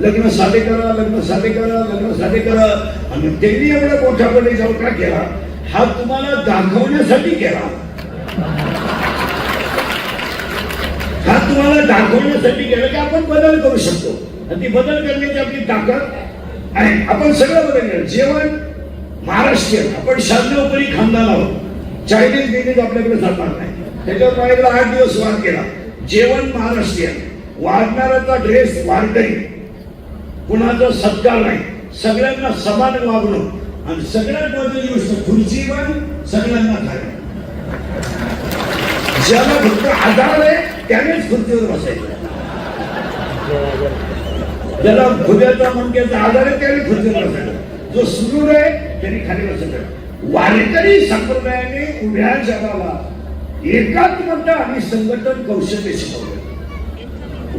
लग्न साधे करा लग्न साधे करा लग्न साधे करा. आणि त्यांनी एवढा मोठ्यापणे जाऊन का केला? हा तुम्हाला दाखवण्यासाठी केला. हा तुम्हाला दाखवण्यासाठी केला की आपण बदल करू शकतो. आणि ती बदल करण्याची आपली ताकद आहे. आपण सगळं बदल केलं. जेवण महाराष्ट्रीयन. आपण शांतपरी खानदान आहोत. चायनीज बिनीज आपल्याकडे जाणार नाही. त्याच्यावर माझ्याकडे आठ दिवस वाद केला. जेवण महाराष्ट्रीयन. वाढणाराचा ड्रेस वारकरी कुणाचा सत्कार नाही. सगळ्यांना समान वागणं आणि सगळ्यात महत्वाची गोष्ट खुर्ची पण सगळ्यांना खाली ज्याला फक्त आधार आहे त्यानेच खुर्चीवर बसायचं. ज्याला खुद्याचा मणक्याचा आधार आहे त्याने खुर्चीवर बसायचं. जो सुदृढ आहे त्यांनी खाली बसायचं. वारकरी संप्रदायाने उभ्या जगाला एकात्मता आणि संघटन कौशल्य शिकवलं.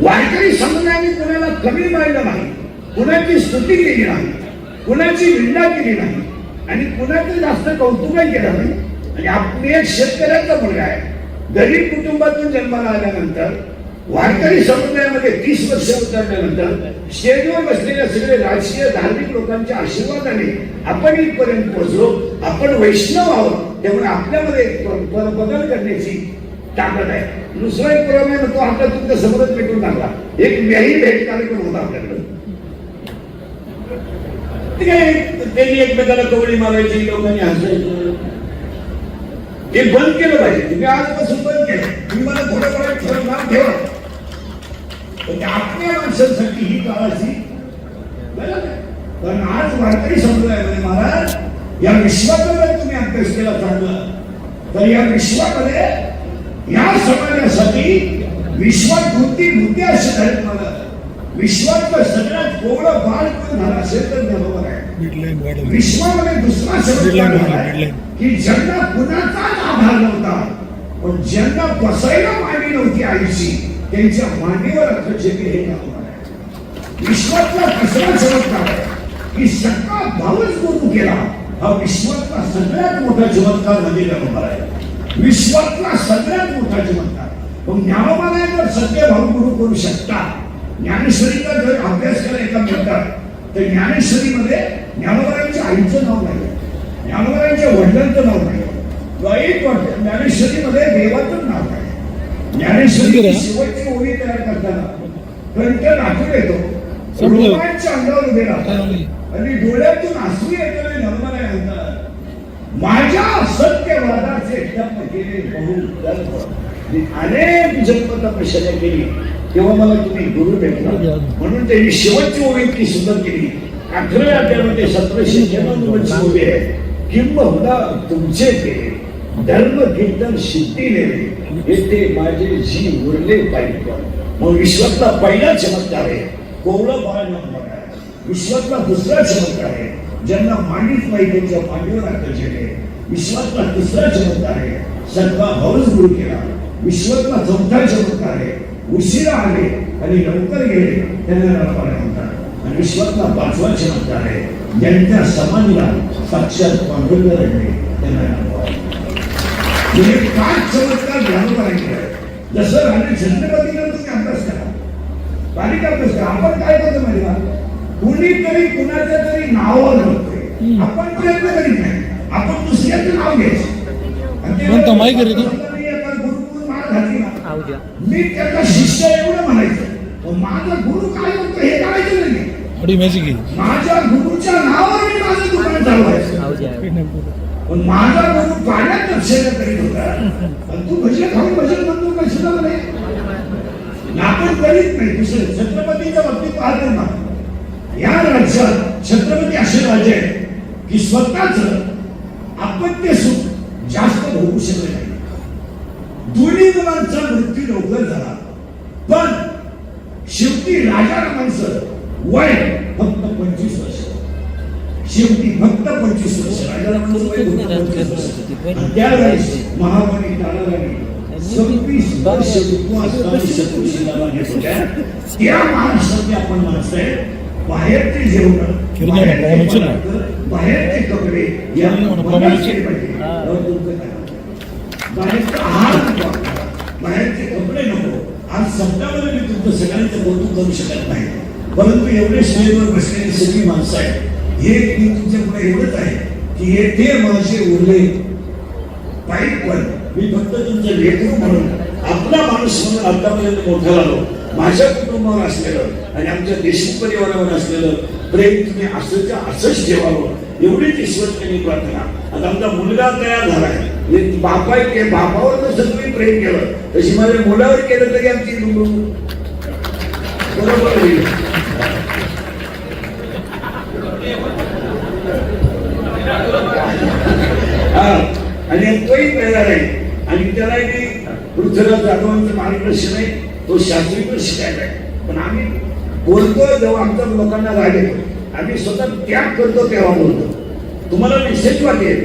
वारकरी समुदायाने कोणाला कमी पाहिलं नाही कुणाची स्तुती केली नाही कुणाची निंदा केली नाही आणि कुणाचं जास्त कौतुकही केलं नाही. आणि आपली एक शेतकऱ्याचा मुलगा आहे. गरीब कुटुंबातून जन्माला आल्यानंतर वारकरी समुदायामध्ये तीस वर्ष उतरल्यानंतर स्टेजवर बसलेल्या सगळे राजकीय धार्मिक लोकांच्या आशीर्वादाने आपण इथपर्यंत पोहोचलो. आपण वैष्णव आहोत त्यामुळे आपल्यामध्ये बदल करण्याची ताकद आहे. दुसरा एक पुरावा तो आपला तुमच्या समोरच भेटून टाकला. एक व्याही भेट कार्यक्रम होता आपल्याकडे. ते काय, त्यांनी एकमेकाला कवडी मारायची लोकांनी हसायचं. ते बंद केलं पाहिजे. तुम्ही आजपासून बंद केलं. तुम्ही मला थोडं थोडं ठेव नाव ठेवा. पण आपल्या माणसांसाठी ही काळाची कारण आज वारकरी संप्रदायामध्ये महाराज या विश्वामध्ये तुम्ही अभ्यास केला चांगला. तर या विश्वामध्ये या समाजासाठी विश्वात बुद्धी मुद्दे असे आहेत मला विश्वातलं सगळ्यात कोवळं बाळ कोण झालं असेल तर बरोबर आहे. विश्वामध्ये दुसरा शब्द. की ज्यांना कुणाचाच आधार नव्हता पण ज्यांना बसायला मांडी नव्हती आईची त्यांच्या मांडीवर अर्थचेते हे नाव आहे विश्वातला तिसरा चमत्कार आहे की सगळा भावच गुरु केला हा विश्वातला सगळ्यात मोठा चमत्कार म्हणजे नंबर आहे विश्वातला सगळ्यात मोठा चमत्कार पण ज्ञानोबाला जर सत्य भाव गुरु करू शकता. ज्ञानेश्वरीचा जर अभ्यास केला एका मिनिटात तर ज्ञानेश्वरीमध्ये ज्ञानोबारांच्या आईचं नाव नाही. ज्ञानोबारांच्या वडिलांचं नाव नाही. वाटतं ज्ञानेश्वरीमध्ये देवाचं नाव नाही. ज्ञानेश्वरी शेवटची ओळी तयार करताना कंठ नाचून येतो. रोमांच्या अंगावर उभे राहतात. आणि डोळ्यातून आसू येतो आणि नर्मदा म्हणतात माझ्या सत्यवादाचे ठप्प केले बहु गर्भ मी अनेक जन्म तपश्चर्या केली. तेव्हा मला तुम्ही गुरु भेटला म्हणून त्यांनी शेवटची ओळी इतकी सुंदर केली. अठराव्या अध्यायामध्ये सतराशे जन्म ओळी आहे किंबहुना तुमचे ते धर्म कीर्तन सिद्धीने येथे माझे जी उरले पाहिजे मग विश्वातला पहिला चमत्कार आहे कोवळं बाळ नंबर आहे. विश्वातला दुसरा चमत्कार आहे ज्यांना मांडीच नाही त्यांच्या मांडीवर आकर्षण आहे. विश्वातला तिसरा चमत्कार आहे सत्वा भाऊच गुरु केला. विश्वातला चौथा चमत्कार आहे उशिरा आले आणि लवकर गेले त्यांना नरपाळ म्हणतात. आणि विश्वातला पाचवा चमत्कार आहे ज्यांच्या समाधीला साक्षात पांडुरंग रडले त्यांना म्हणजे पाच चमत्कार ज्ञानोबारांचे आहेत. जसं राणे छत्रपतीला तुम्ही अभ्यास करा. बारीक अभ्यास करा. आपण काय करतो माहिती का? कुणीतरी कुणाच्या तरी नावावर बघतोय आपण प्रयत्न करीत नाही. आपण दुसऱ्याचं नाव घ्यायचं माहिती आहे रे तू? समजा मी एका गुरुकडून मार घातली द्या. मी त्याचा शिष्य एवढं म्हणायचं. पण माझा गुरु काय म्हणतो हे करायचं नाही. माझ्या गुरुच्या नावावर मी माझं दुकान चालवायचं. पण माझा गुरु पाण्यात दक्षिणा करीत होता. पण तू भजन खाऊन भजन म्हणतो काय सुद्धा म्हणे आपण करीत नाही. दुसरं छत्रपतीच्या बाबतीत पाहतो ना. या राज्यात छत्रपती असे राजे आहेत की स्वतःच अपत्य सुख जास्त भोगू शकले नाही. दोन्ही मुलांचा मृत्यू लवकर झाला पण शेवटी राजारामांचं वय फक्त पंचवीस वर्ष शेवटी फक्त पंचवीस वर्ष आणि त्यावेळेस महाबली तानाराणी सव्वीस वर्ष उपवास त्या महाराष्ट्रातले आपण माणसं आहे बाहेरचे जेवण. बाहेरचे कपडे या. पाहिजे. यावर तुमचं काय मत? बाहेरचा आहार नको बाहेरचे कपडे नको आज शब्दामध्ये मी तुमचं सगळ्यांचं कौतुक करू शकत नाही परंतु एवढे स्टेजवर बसलेली सगळी माणसं आहेत हे मी तुमच्यापुढे एवढंच आहे की हे ते माझे उरले पाईप पण मी फक्त तुमचं लेकरू म्हणून आपला माणूस म्हणून आतापर्यंत मोठा झालो माझ्या कुटुंबावर असलेलं आणि आमच्या देशी परिवारावर असलेलं प्रेम तुम्ही असंच्या असंच ठेवावं एवढीच ईश्वरची प्रार्थना. आता आमचा मुलगा तयार झालाय आहे. म्हणजे बापा के बापावर जसं तुम्ही प्रेम केलं तशी माझ्या मुलावर केलं तरी आमची बरोबर होईल हा. आणि तोही तयार आहे. आणि त्याला पृथ्वीराज जाधवांचं मार्गदर्शन आहे. तो शास्त्री पण शिकायला आहे. पण आम्ही बोलतो जेव्हा आमच्या लोकांना राग येतो. आम्ही स्वतः त्याग करतो तेव्हा बोलतो. तुम्हाला निश्चित वाटेल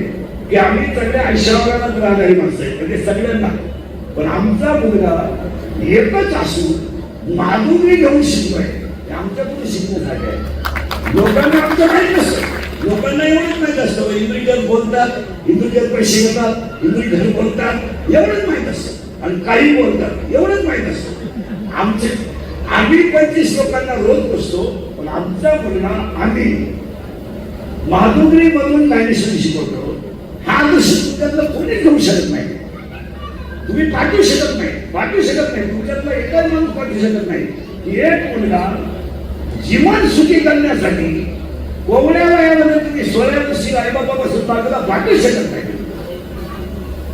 की आम्ही सगळ्या आयुष्यावरांना राहणारी माणसं आहे म्हणजे सगळ्यांना. पण आमचा मुलगा एकच असून माधुरी घेऊन शिकतोय. हे आमच्याकडून शिकण्यासाठी आहे लोकांना आमचं माहीत नसतं. लोकांना एवढंच माहीत असतं. इंग्रजीत बोलतात इंग्रजीत पैसे घेतात इंग्रजी बोलतात एवढंच माहीत असतं. आणि काही बोलतात एवढंच माहीत असतं. आमचे आम्ही पंचवीस लोकांना रोज बसतो. पण आमचा मुलगा आम्ही माधुरी मधून ज्ञानेश्वरी शिकवतो. हा आदर्श तुमच्यातलं कोणी घेऊ शकत नाही. तुम्ही पाठवू शकत नाही. पाठवू शकत नाही. तुमच्यातला एकच माणूस पाठवू शकत नाही. एक मुलगा जीवन सुखी करण्यासाठी कोवड्या वयामध्ये तुम्ही सोळ्या बाबा आईबापापासून बाजूला पाठवू शकत नाही.